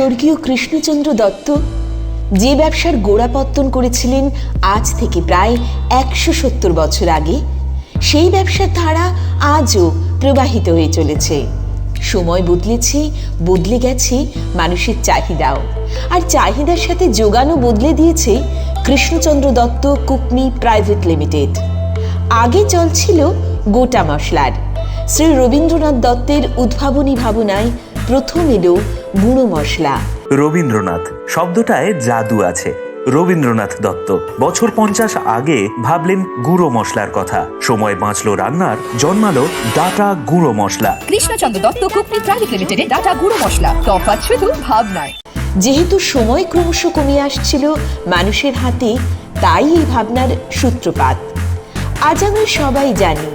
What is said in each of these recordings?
স্বর্গীয় কৃষ্ণচন্দ্র দত্ত যে ব্যবসার গোড়াপত্তন করেছিলেন আজ থেকে প্রায় একশো সত্তর বছর আগে, সেই ব্যবসার ধারা আজও প্রবাহিত হয়ে চলেছে। সময় বদলেছে, বদলে গেছে মানুষের চাহিদাও। আর চাহিদার সাথে যোগানও বদলে দিয়েছে Krishnachandra Dutta Cookme private limited. আগে চলছিল গোটা মশলার। শ্রী রবীন্দ্রনাথ দত্তের উদ্ভাবনী ভাবনায় প্রথম এলো গুঁড়ো মশলা। রবীন্দ্রনাথ শব্দটায় জাদু আছে। রবীন্দ্রনাথ দত্ত বছর পঞ্চাশ আগে ভাবলেন গুঁড়ো মশলার কথা। সময় বাঁচলো রান্নার জন্মালো ডাটা গুঁড়ো মশলা। কৃষ্ণচন্দ্র দত্ত কুকনি প্রাইভেট লিমিটেডের ডাটা গুঁড়ো মশলা। তফাৎ শুধু ভাবনায়। যেহেতু সময় ক্রমশ কমিয়ে আসছিল মানুষের হাতে তাই এই ভাবনার সূত্রপাত। আজ আমরা সবাই জানি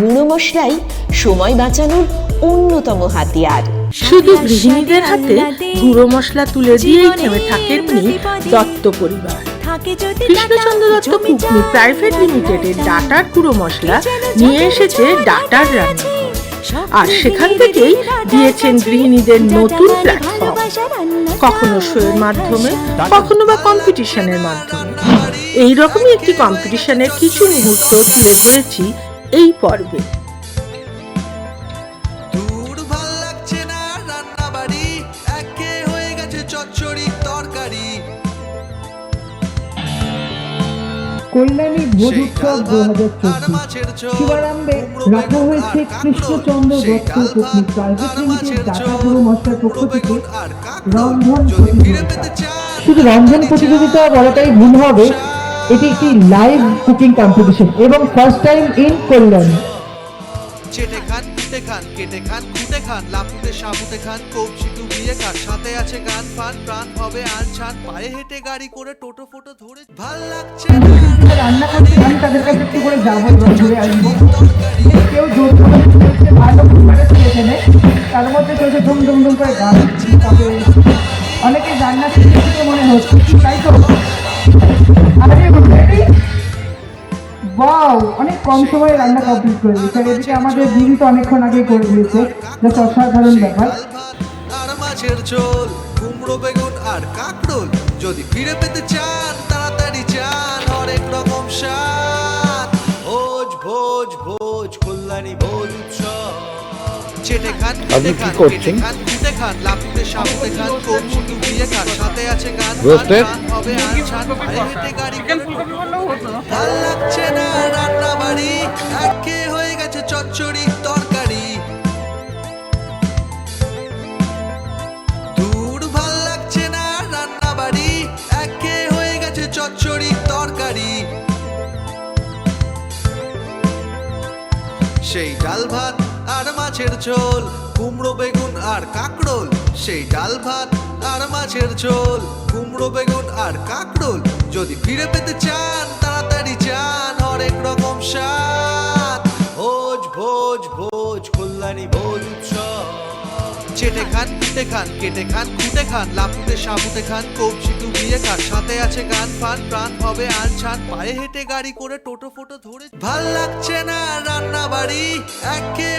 গুঁড়ো মশলাই সময় বাঁচানোর অন্যতম হাতিয়ার। শুধু গৃহিণীদের হাতে গুঁড়ো মশলা তুলে দিয়েই থেমে থাকেননি দত্ত পরিবার। কৃষ্ণচন্দ্র দত্ত কুকনি প্রাইভেট লিমিটেডের ডাটার গুঁড়ো মশলা নিয়ে এসেছে ডাটার রান্না। আর সেখান থেকেই দিয়েছেন গৃহিণীদের নতুন প্ল্যাটফর্ম কখনো শোয়ের মাধ্যমে, কখনো বা কম্পিটিশনের মাধ্যমে। এই রকমই একটি কম্পিটিশনের কিছু মুহূর্ত তুলে ধরেছি এই পর্বে। কল্যাণী ভোজ উৎসব দু হাজার চব্বিশ মাছের শুভারম্ভে রাখা হয়েছে কৃষ্ণচন্দ্র দত্ত ভাত প্রাইভেট লিমিটেড মাছের ডাটা মশলার পক্ষ থেকে। রন্ধন প্রতিযোগিতা। শুধু রন্ধন প্রতিযোগিতা বলাটাই ভুল হবে। এটি একটি লাইভ কুকিং কম্পিটিশন এবং ফার্স্ট টাইম ইন কল্যাণী। চেটে খান কেটে খান খুঁটে খান লাপুতে সাবুতে খান কবজি ডুবিয়ে খান সাথে আছে গান ফান প্রাণ হবে আন ছান। পায়ে হেঁটে গাড়ি করে টোটো ফোটো ধরে ভালো লাগছে রান্না করছে আমি তাদের কাছে একটু করে যাব ঘুরে আসব। কেউ জোর করে ভালো কুকারে এখানে তার মধ্যে ধুম ধুম ধুম করে গান। তবে অনেকে রান্না শিখে মনে হচ্ছে। তাই তো? আরে Wow, অনেক কম সময়ে রান্না কমপ্লিট করে দিয়েছে। আর এদিকে আমাদের দিদি তো অনেকক্ষণ আগে করে দিয়েছে। জাস্ট অসাধারণ ব্যাপার। আর মাছের ঝোল কুমড়ো বেগুন আর কাঁকরোল। যদি ফিরে পেতে চান তাড়াতাড়ি চান অনেক রকম স্বাদ। ভোজ ভোজ ভোজ কল্যাণী ভোজ। আপনি কি করছেন? লাগছে না রান্না বাড়ি একে হয়ে গেছে চচ্চড়ি তরকারি। দূর ভালো লাগছে না রান্না বাড়ি একে হয়ে গেছে চচ্চড়ি তরকারি। সেই ডাল ভাত মাছের ঝোল, কুমড়ো, বেগুন আর কাঁকরোল সেই ডাল ভাত আর মাছের ঝোল, কুমড়ো, বেগুন আর কাঁকরোল যদি ফিরে পেতে চান, তাড়াতাড়ি চান, হরেক রকম স্বাদ। ভোজ ভোজ ভোজ, কল্যাণী ভোজ উৎসব। চেটে খান, কুটে খান, কেটে খান খুঁটে খান লাপুতে সাবুতে খান কবজি ডুবিয়ে খান সাথে আছে গান, ফান, প্রাণ হবে আন ছান, পায়ে হেঁটে গাড়ি করে টোটো ফোটো ধরে ভালো লাগছে না রান্না বাড়ি একে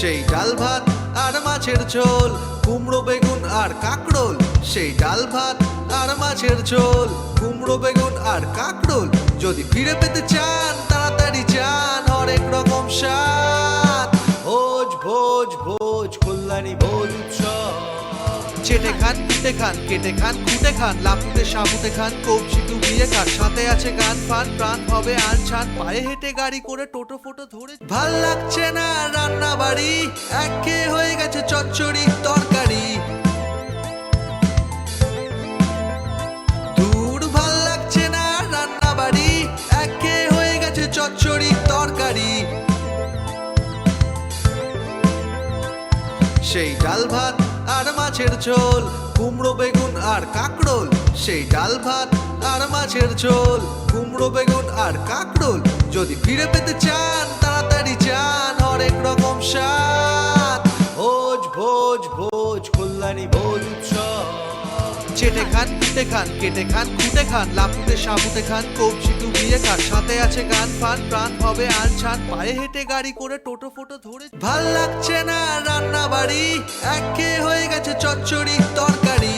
সেই ডাল ভাত আর মাছের ঝোল, কুমড়ো বেগুন আর কাঁকরোল, সেই ডাল ভাত আর মাছের ঝোল, কুমড়ো বেগুন আর কাঁকরোল, যদি ফিরে পেতে চান, তাড়াতাড়ি চান, হরেক রকম স্বাদ। চেটে খান, কুটে খান, কেটে খান খুঁটে খান লাপুতে সাবুতে খান কবজি ডুবিয়ে খান সাথে আছে গান, ফান, প্রাণ হবে আন ছান। পায়ে হেঁটে গাড়ি করে টোটো ফোটো ধরে ভালো লাগছে না রান্না বাড়ি একে হয়ে গেছে তরকারি। ভালো লাগছে না রান্না বাড়ি একে হয়ে গেছে চচ্চড়ি তরকারি। সেই ডাল ভাত মাছের ঝোল, কুমড়ো, বেগুন আর কাঁকরোল। সেই ডাল ভাত আর মাছের ঝোল, কুমড়ো, বেগুন আর কাঁকরোল। যদি ফিরে পেতে চান, তাড়াতাড়ি চান হরেক রকম স্বাদ। চেটে খান কুটে খান কেটে খান খুঁটে খান লাপুতে সাবুতে খান কবজি ডুবিয়ে খান সাথে আছে গান ফান প্রাণ হবে আন ছান। পায়ে হেঁটে গাড়ি করে টোটো ফোটো ধরে ভালো লাগছে না রান্না বাড়ি একে হয়ে গেছে চচ্চড়ি তরকারি।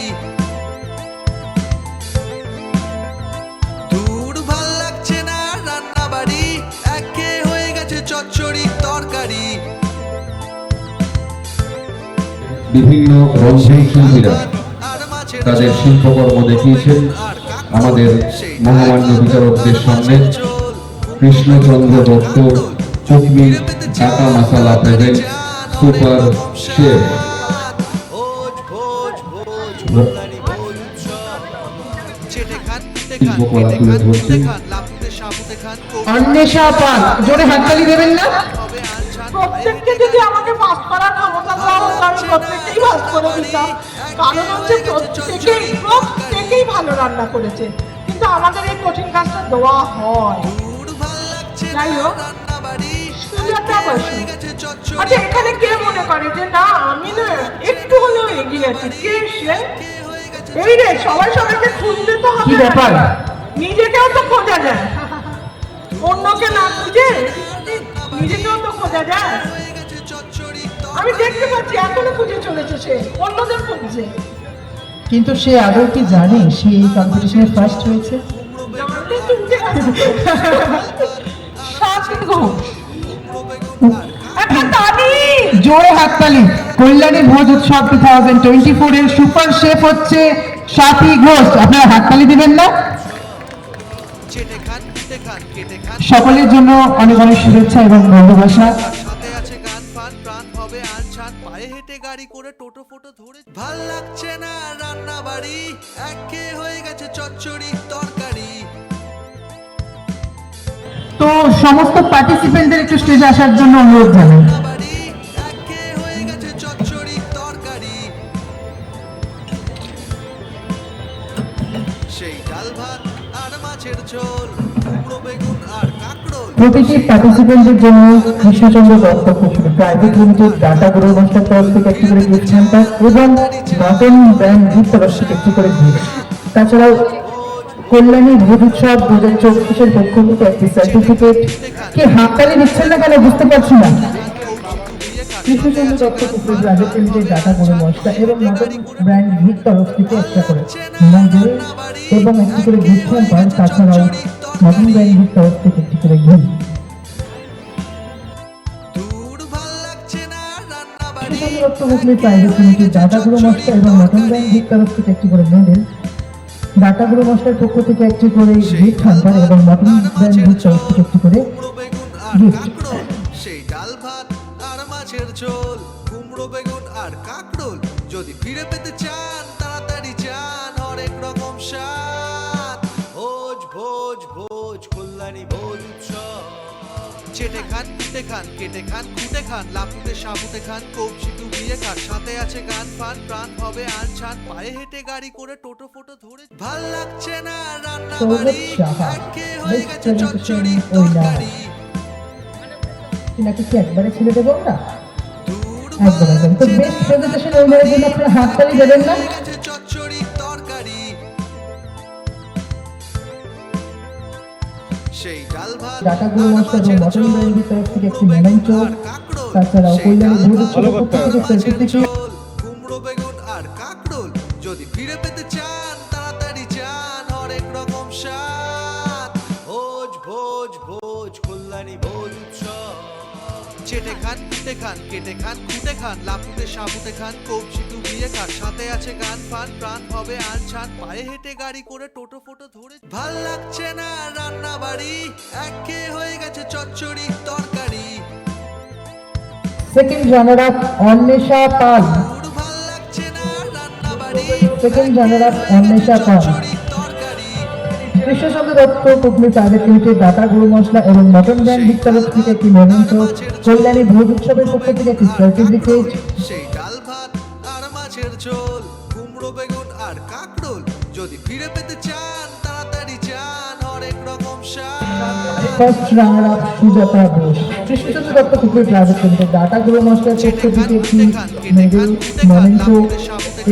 দূর ভালো লাগছে না রান্না বাড়ি একে হয়ে গেছে চচ্চড়ি তরকারি। বিভিন্ন রন্ধন শিল্পীরা তাদের শিল্পকর্ম দেখিয়েছেন আমাদের মহামান্য বিচারকদের সামনে কৃষ্ণচন্দ্র দত্ত চকমি টাকা মশালা present super chef. Anwesha Pal, জোরে হাততালি দেবেন না? প্রত্যেককে যদি আমাকে পাস করার ক্ষমতা দেওয়া হতো আমি প্রত্যেককেই পাস করে দিতাম। কারণ হচ্ছে প্রত্যেকেই প্রত্যেকেই ভালো রান্না করেছে। কিন্তু আমাদের এই কঠিন কাজটা দেওয়া হয়। দূর ভালো লাগছে যাই হোক আচ্ছা এখানে কে মনে করে যে না আমি না একটু হলেও এগিয়ে আছি। কে সে? এই রে সবাই সবাইকে খুঁজতে তো হবে ব্যাপার? নিজেকেও তো খোঁজা যায়। অন্যকে না খুঁজে নিজেকেও তো খোঁজা যায় আমি দেখতে পাচ্ছি এখনও খুঁজে চলেছে সে অন্যদের খুঁজছে কিন্তু সে আদৌ কি জানে সে এই কম্পিটিশনে ফার্স্ট হয়েছে? জোরে হাততালি। কল্যাণী ভোজ উৎসব টু থাউজেন্ড টোয়েন্টি ফোর এর সুপার শেফ হচ্ছে সাথী ঘোষ। আপনারা হাততালি দিবেন না? সকলের জন্য অনেক অনেক শুভেচ্ছা এবং ভালোবাসা। হেঁটে গাড়ি করে টোটো ফোটো ধরে ভালো লাগছে না রান্না বাড়ি একে হয়ে গেছে চচ্চড়ি তরকারি। তো সমস্ত পার্টিসিপেন্টদের একটু স্টেজে আসার জন্য অনুরোধ জানাই। প্রতিটি পার্টিসিপেন্টের জন্য কৃষ্ণচন্দ্র দত্ত প্রাইভেট লিমিটেড ডাটা গ্রো মাস্টার তরফ থেকে একটি করে গিফট সেন্টার এবং মটন ব্র্যান্ড গিফট তরফ একটি করে গিফট তাছাড়াও কল্যাণী ভোজ উৎসব দু হাজার চব্বিশের পক্ষ থেকে একটি সার্টিফিকেট কি হাততালি দিচ্ছেন না কেন বুঝতে পারছি না। কৃষ্ণচন্দ্র দত্ত পুকুর প্রাইভেট লিমিটেড ডাটা গ্রো মশলা এবং মটন ব্র্যান্ড গিফট তরফ থেকে একটা করে। এবং একটি করে গিফট সেন্টার তাছাড়াও মটন ব্র্যান্ড তরফ থেকে একটি করে গিফট দূর ভালো লাগছে না রান্না বাড়ি দত্ত হুগলি প্রাইভেট লিমিটেড ডাটাগুলো মশলা এবং মটন ব্যাংক তরফ থেকে একটি করে মেডেল ডাটাগুলো মশলার পক্ষ থেকে একটি করে গিফট হ্যাম্পার এবং মটন ব্যাংক তরফ থেকে একটি করে কুমড়ো বেগুন আর Gift. কাঁকড়োল। সেই ডাল ভাত আর মাছের ঝোল। কুমড়ো বেগুন আর কাঁকড়োল। যদি ফিরে পেতে চান তাড়াতাড়ি চান হরেক রকম ভোজ ভোজ উৎসব। চেটে খান কুটে খান কেটে খান খুঁটে খান লাপুতে সাবুতে খান কবজি ডুবিয়ে খান সাথে আছে গান ফান প্রাণ হবে আনছান পায়ে হেঁটে গাড়ি করে টোটো ফোটো ধরে ভালো লাগছে না রান্না বাড়ি। একে হয়ে গেছে চচ্চড়ি ওই। তরকারি। নাকি কি একবারে ছেড়ে দেবো না একদম একদম। তো বেস্ট প্রেজেন্টেশন উইনারের জন্য আপনারা হাততালি দেবেন না? সেই ডাল ভাত এবং গিফট তরফ থেকে একটি মেমেন্টো তাছাড়াও কল্যাণী খান কুটে খান কেটে খান খুঁটে খান লাপুতে সাবুতে খান কবজি ডুবিয়ে খান সাথে আছে গান ফান প্রাণ হবে আনছান পায়ে হেঁটে গাড়ি করে টোটো ফোটো ধরে ভালো লাগছে না রান্না বাড়ি একে হয়ে গেছে চচ্চড়ি তরকারি। Second runner up Anwesha Pal. ভালো লাগছে না রান্না বাড়ি second runner up Anwesha Pal. Krishnachandra Dutta Cookme private limited data গরু মশলা এবং মটন ব্র্যান্ড থেকে একটি কল্যাণী ভোজ উৎসবের পক্ষ থেকে একটি সার্টিফিকেট সেই ডাল ভাত আর মাছের ঝোল কুমড়ো বেগুন আর যদি ফিরে পেতে চান তাড়াতাড়ি চান হরেক রকম first runner up Sujata Ghosh Krishnachandra Dutta কুকুরের প্রাইভেট লিমিটেড ডাটা গুলো মশলার পক্ষ থেকে একটি মেডেল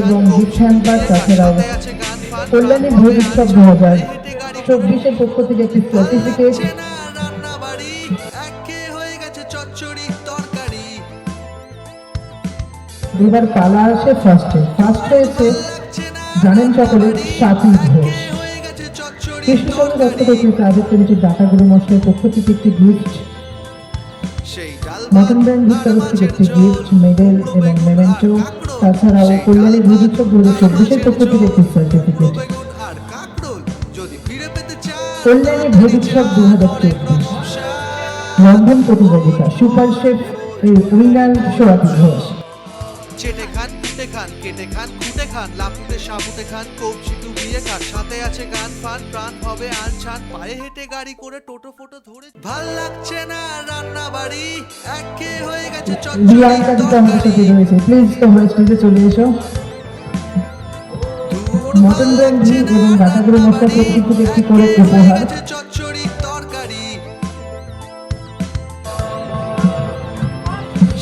এবং গিফট হ্যাম্পার তাছাড়াও কল্যাণী ভোজ উৎসব দু হাজার চব্বিশের পক্ষ থেকে একটি সার্টিফিকেট এবার পালা আসে ফার্স্টে ফার্স্ট হয়েছে জানেন সকলে স্বাতী ঘোষ হয়ে গেছে চচ্চড়ি কৃষ্ণচন্দ্র দত্ত থেকে প্রাইভেট লিমিটেড ডাটা গুলো মশলার পক্ষ থেকে একটি গিফট মটন ব্র্যান্ড থেকে গিফট মেডেল এবং মেমেন্টো, তাছাড়াও কল্যাণী উৎসব দু চব্বিশের পক্ষ থেকে সার্টিফিকেট কল্যাণী দু হাজার চব্বিশ। রন্ধন প্রতিযোগিতা, super chef winner Swati Ghosh. চেটে খান কেটে খান খুঁটে খান লাপুটে সাপুটে খান কবজি ডুবিয়ে খান সাথে আছে গান ফান প্রাণ হবে আনছান পায়ে হেঁটে গাড়ি করে টোটো ফোটো ধরে ভালো লাগছে না রান্না বাড়ি একে হয়ে গেছে সাথে রয়েছে প্লিজ তোমরা স্টেজে চলে এসো। মটন ঘি এবং মশলা একটি করে উপহার।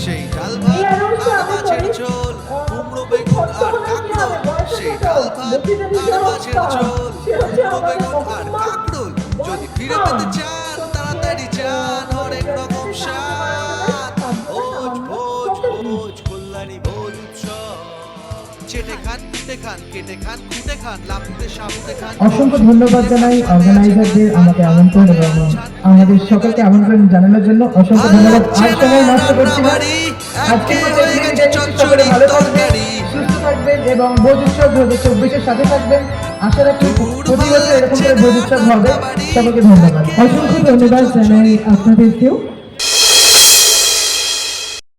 সেই ডাল কুমড়ো বেগুন আর কাঁকরোল সেই ডাল ভাত আর মাছের ঝোল কুমড়ো বেগুন আর কাঁকরোল যদি ফিরে পেতে চান তাড়াতাড়ি চান হরেক রকম স্বাদ। ভোজ ভোজ ভোজ কল্যাণী ভোজ উৎসব। চেটে খান কুটে খান কেটে খান খুঁটে খান লাফুটে সাবুটে খান অসংখ্য ধন্যবাদ জানাই অর্গানাইজারদের আমাকে আমন্ত্রণ এবং আমাদের সকলকে আমন্ত্রণ জানানোর জন্য অসংখ্য ধন্যবাদ। আর সময় নষ্ট করছি না। আজকে এখানে বিদায় নিচ্ছি। থাকবেন এবং ভোজ দু হাজার চব্বিশের সাথে থাকবেন। আশা রাখি প্রতি বছর এরকম করে ভোজ হবে। সবাইকে ধন্যবাদ। অসংখ্য ধন্যবাদ জানাই আপনাদেরকেও।